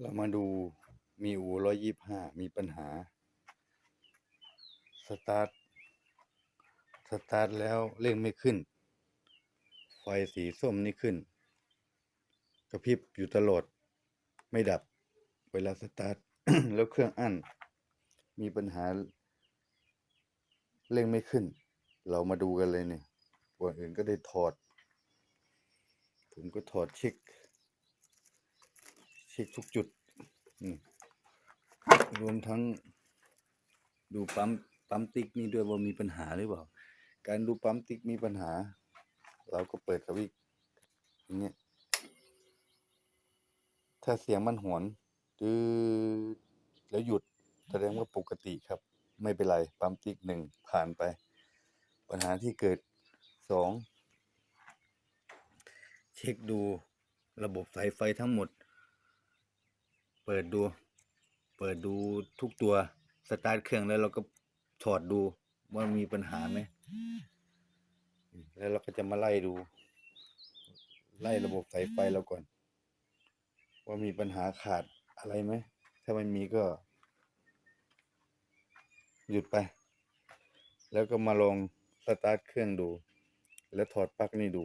เรามาดูมีอูร้อยยี่ห้ามีปัญหา สตาร์ท สตาร์ทแล้วเร่งไม่ขึ้น ไฟสีส้มนี่ขึ้น กระพริบอยู่ตลอด ไม่ดับ เวลาสตาร์ท แล้วเครื่องอั้น มีปัญหา เร่งไม่ขึ้น เรามาดูกันเลยเนี่ยก่อนอื่นก็ได้ถอด ผมก็ถอดเช็ค ช็คทุกจุดรวมทั้งดูปั๊มปั๊มติ๊กนี่ด้วยว่ามีปัญหาหรือเปล่า การดูปั๊มติ๊กมีปัญหา เราก็เปิดสวิตช์อย่างเงี้ยถ้าเสียงมันหวนจืดแล้วหยุดแสดงว่าปกติครับ ไม่เป็นไรปั๊มติ๊กหนึ่งผ่านไป ปัญหาที่เกิดสองเช็คดูระบบสายไฟทั้งหมด เปิดดู เปิดดูทุกตัว สตาร์ทเครื่องแล้วเราก็ถอดดูว่ามีปัญหาไหม แล้วเราก็จะมาไล่ดู ไล่ระบบสายไฟเราก่อน ว่ามีปัญหาขาดอะไรไหม ถ้าไม่มีก็ หยุดไป แล้วก็มาลองสตาร์ทเครื่องดู แล้วถอดปลั๊กนี่ดู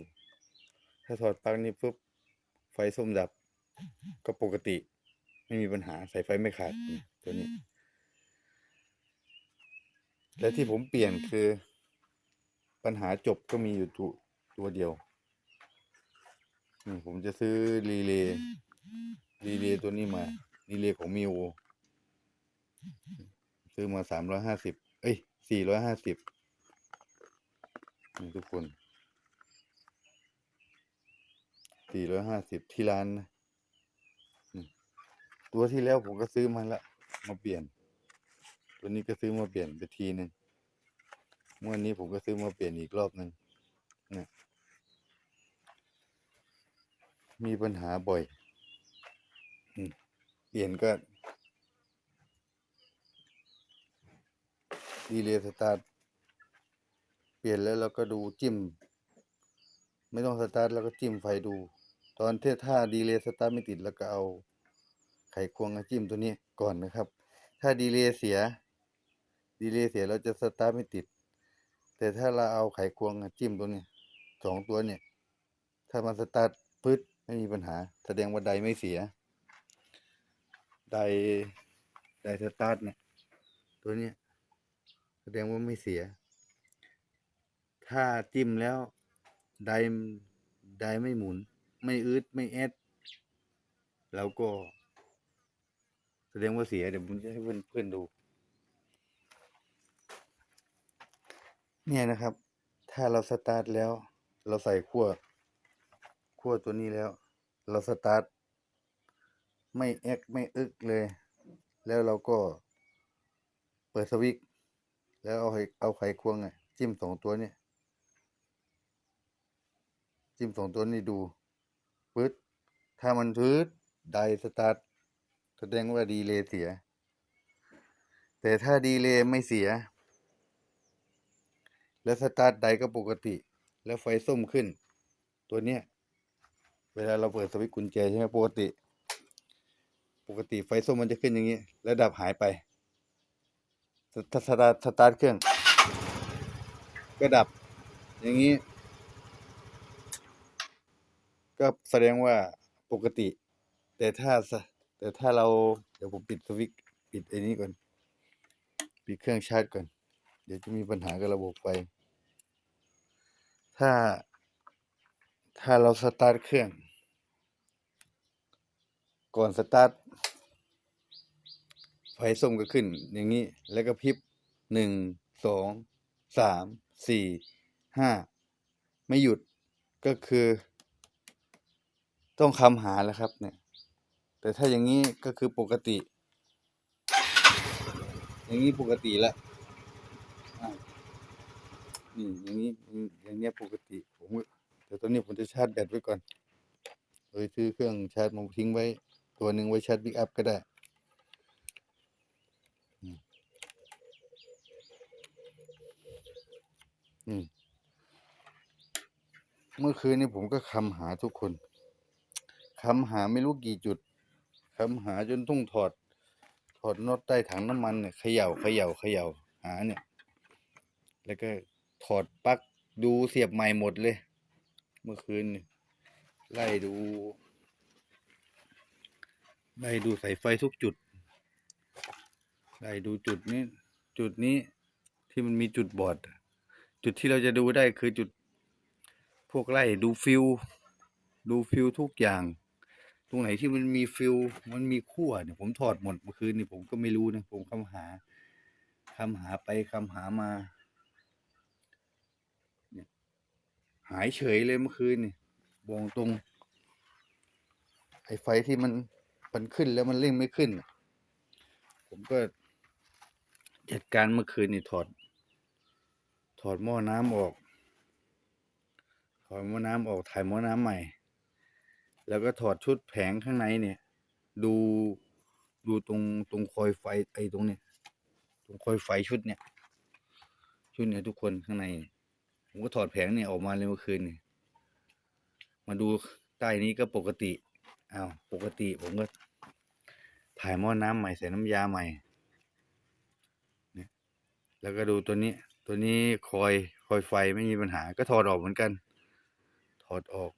ถ้าถอดปลั๊กนี่ปุ๊บไฟส้มดับก็ปกติ ไม่มีปัญหาสายไฟไม่ขาดนี่ตัวนี้ และที่ผมเปลี่ยนคือ ปัญหาจบก็มีอยู่ตัวตัวเดียวนี่ผมจะซื้อรีเลย์รีเลย์ตัวนี้มารีเลย์ของมิวซื้อมาสามร้อยห้าสิบเอ้ยสี่ร้อยห้าสิบนี่ทุกคนสี่ร้อยห้าสิบที่ร้านนะนี่ ตัวที่แล้วผมก็ซื้อมาละมาเปลี่ยน ตัวนี้ก็ซื้อมาเปลี่ยนไปทีหนึ่งเมื่อนี้ผมก็ซื้อมาเปลี่ยนอีกรอบหนึ่งเนี่ยมีปัญหาบ่อยเปลี่ยนก็ดีเลยสตาร์ทเปลี่ยนแล้วเราก็ดูจิ้ม ไม่ต้องสตาร์ทแล้วก็จิ้มไฟดู ตอนเทถ้าดีเลยสตาร์ทไม่ติดแล้วก็เอา ไขควงมาจิ้มตัวนี้ก่อนนะครับ ถ้าดีเลย์เสีย ดีเลย์เสียเราจะสตาร์ทไม่ติด แต่ถ้าเราเอาไขควงมาจิ้มตัวนี้สองตัวเนี่ย ถ้ามันสตาร์ทปึ๊ดไม่มีปัญหา แสดงว่าไดไม่เสีย ไดไดสตาร์ทเนี่ย ตัวนี้แสดงว่าไม่เสีย ถ้าจิ้มแล้วไดไดไม่หมุน ไม่อืดไม่แอดเราก็ แสดงว่าเสียเดี๋ยวผมจะให้เพื่อนเพื่อนดู เนี่ยนะครับ ถ้าเราสตาร์ทแล้ว เราใส่ขั้วขั้วตัวนี้แล้ว เราสตาร์ทไม่แอกไม่อึกเลย แล้วเราก็เปิดสวิตช์แล้วเอาไขเอาไขควงอะจิ้มสองตัวเนี่ยจิ้มสองตัวนี้ดูปึ๊ดถ้ามันพื้ดไดสตาร์ท แสดงว่าดีเลย์เสีย แต่ถ้าดีเลย์ไม่เสีย แล้วสตาร์ทไดก็ปกติ แล้วไฟส้มขึ้น ตัวเนี้ย เวลาเราเปิดสวิตช์กุญแจใช่ไหมปกติ ปกติไฟส้มมันจะขึ้นอย่างนี้ แล้วดับหายไปสถ้าสตาร์ทสตาร์ทเครื่อง ก็ดับ อย่างนี้ ก็แสดงว่าปกติ แต่ถ้า แต่ถ้าเราเดี๋ยวผมปิดสวิตช์ปิดไอ้นี้ก่อน ปิดเครื่องชาร์จก่อน เดี๋ยวจะมีปัญหากับระบบไฟ ถ้า ถ้าเราสตาร์ทเครื่อง ก่อนสตาร์ทไฟส้มก็ขึ้น อย่างนี้ แล้วก็พริบหนึ่งสองสามสี่ห้าไม่หยุดก็คือ ต้องคำหาแล้วครับเนี่ย แต่ถ้าอย่างนี้ก็คือปกติ อย่างนี้ปกติแล้วนี่อย่างนี้อย่างเนี้ยปกติผมแต่ตอนนี้ผมจะชาร์จแบตไว้ก่อนโดยซื้อเครื่องชาร์จมาทิ้งไว้ ตัวหนึ่งไว้ชาร์จบิ๊กอัพก็ได้เมื่อคืนนี้ผมก็คำหาทุกคนคำหาไม่รู้กี่จุด คำหาจนต้องถอด ถอดน็อตใต้ถังน้ำมันเนี่ยเขย่าเขย่าเขย่าหาเนี่ย แล้วก็ถอดปลั๊กดูเสียบใหม่หมดเลย เมื่อคืนไล่ดูไล่ดูสายไฟทุกจุดไล่ดูจุดนี้ จุดนี้ที่มันมีจุดบอด จุดที่เราจะดูได้คือจุด พวกไล่ดูฟิว ดูฟิวทุกอย่าง ตรงไหนที่มันมีฟิวมันมีขั้วเนี่ยผมถอดหมดเมื่อคืนนี่ผมก็ไม่รู้นะผมคำหาคำหาไปคำหามาเนี่ยหายเฉยเลยเมื่อคืนนี่บอกตรง ไอ้ไฟที่มันมันขึ้นแล้วมันเร่งไม่ขึ้น ผมก็จัดการเมื่อคืนนี่ถอด ถอดหม้อน้ำออก ถอดหม้อน้ำออกถ่ายหม้อน้ำใหม่ แล้วก็ถอดชุดแผงข้างในเนี่ย ดูดูตรงตรงคอยไฟไอ้ตรงเนี้ยตรงคอยไฟชุดเนี่ย ชุดเนี่ยทุกคนข้างใน ผมก็ถอดแผงเนี่ยออกมาเลยเมื่อคืนนี่มาดูใต้นี้ก็ปกติอ้าวปกติผมก็ถ่ายหม้อน้ำใหม่ใส่น้ำยาใหม่เนี่ยแล้วก็ดูตัวนี้ ตัวนี้คอยคอยไฟไม่มีปัญหาก็ถอดออกเหมือนกัน ถอดออก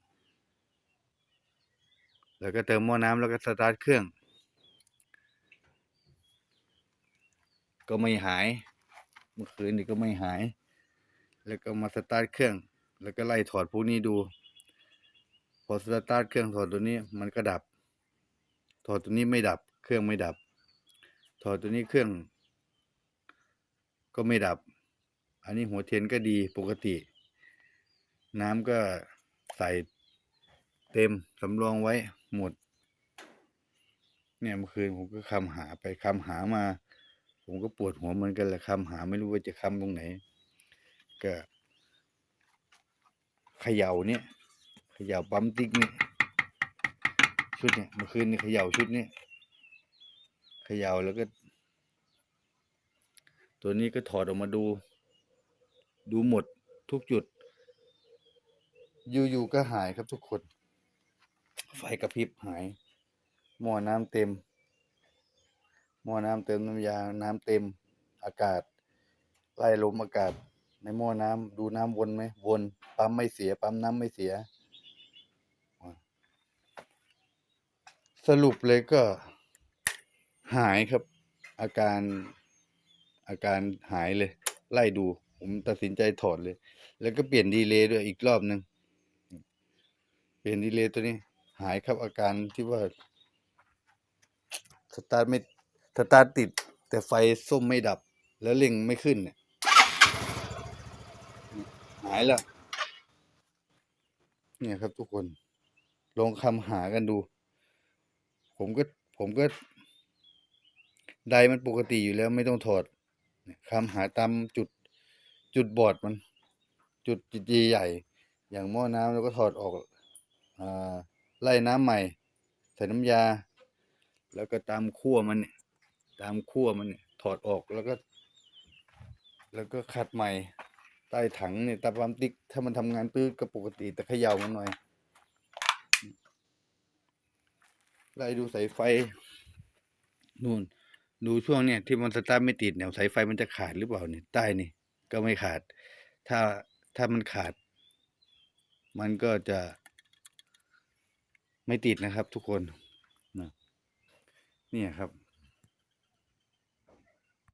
แล้วก็เติมหม้อน้ำแล้วก็สตาร์ทเครื่อง ก็ไม่หาย เมื่อคืนนี่ก็ไม่หาย แล้วก็มาสตาร์ทเครื่อง แล้วก็ไล่ถอดพวกนี้ดู พอสตาร์ทเครื่องถอดตัวนี้มันก็ดับ ถอดตัวนี้ไม่ดับ เครื่องไม่ดับ ถอดตัวนี้เครื่อง ก็ไม่ดับ อันนี้หัวเทียนก็ดีปกติ น้ำก็ใส่เต็มสำรองไว้ หมด เนี่ยเมื่อคืนผมก็คำหาไปคำหามา ผมก็ปวดหัวเหมือนกันแหละคำหาไม่รู้ว่าจะคำตรงไหน ก็เขย่าเนี่ยเขย่าปั๊มติ๊กนี่ชุดเนี่ยเมื่อคืนนี่เขย่าชุดนี้เขย่าแล้วก็ ตัวนี้ก็ถอดออกมาดู ดูหมดทุกจุด อยู่ๆก็หายครับทุกคน กระพริบหาย หม้อน้ำเต็ม หม้อน้ำเต็มน้ำยา น้ำเต็ม อากาศ ไล่ลมอากาศ ในหม้อน้ำดูน้ำวนไหมวน ปั๊มไม่เสีย ปั๊มน้ำไม่เสีย สรุปเลยก็ หายครับ อาการ อาการหายเลย ไล่ดู ผมตัดสินใจถอดเลย แล้วก็เปลี่ยนดีเลย์ด้วยอีกรอบหนึ่งเปลี่ยนดีเลย์ตัวนี้ หายครับอาการที่ว่าสตาร์ทไม่สตาร์ทติด แต่ไฟส้มไม่ดับ แล้วเร่งไม่ขึ้นเนี่ย หายแล้วเนี่ยครับทุกคน ลองคำหากันดู ผมก็ผมก็ไดมันปกติอยู่แล้วไม่ต้องถอดคำหาตามจุดจุดบอดมัน จุดใหญ่ อย่างหม้อน้ำแล้วก็ถอดออก อ่า ไล่น้ำใหม่ ใส่น้ำยา แล้วก็ตามขั้วมันเนี่ยตามขั้วมันเนี่ยถอดออกแล้วก็ แล้วก็ขัดใหม่ ใต้ถังเนี่ยตาปั๊มติ๊ก ถ้ามันทำงานตื้อก็ปกติแต่เขย่ามันหน่อยไล่ดูสายไฟนู่น ดูช่วงเนี่ยที่มันสตาร์ทไม่ติดเนี่ยสายไฟมันจะขาดหรือเปล่าเนี่ยใต้นี่ก็ไม่ขาด ถ้าถ้ามันขาด มันก็จะ ไม่ติดนะครับทุกคนนะนี่ครับ